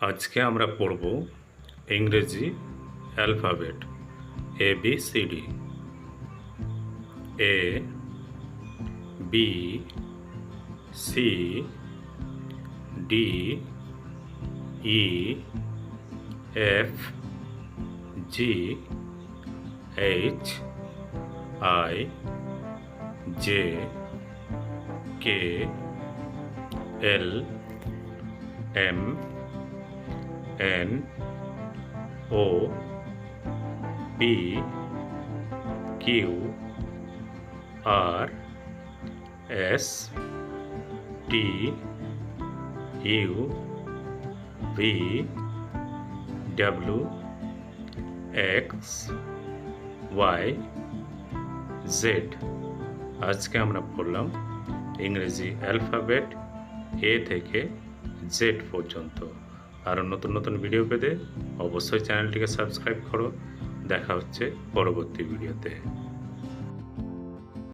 আজকে আমরা পড়ব ইংরেজি alphabet A B C D A B C D E F G H I J K L M N O P Q R S T U V W X Y Z আজকে আমরা পড়লাম ইংরেজি alphabet এ থেকে Z পর্যন্ত আরও নতুন নতুন video পেতে অবশ্যই চ্যানেলটিকে সাবস্ক্রাইব করো। দেখা হচ্ছে পরবর্তী ভিডিওতে।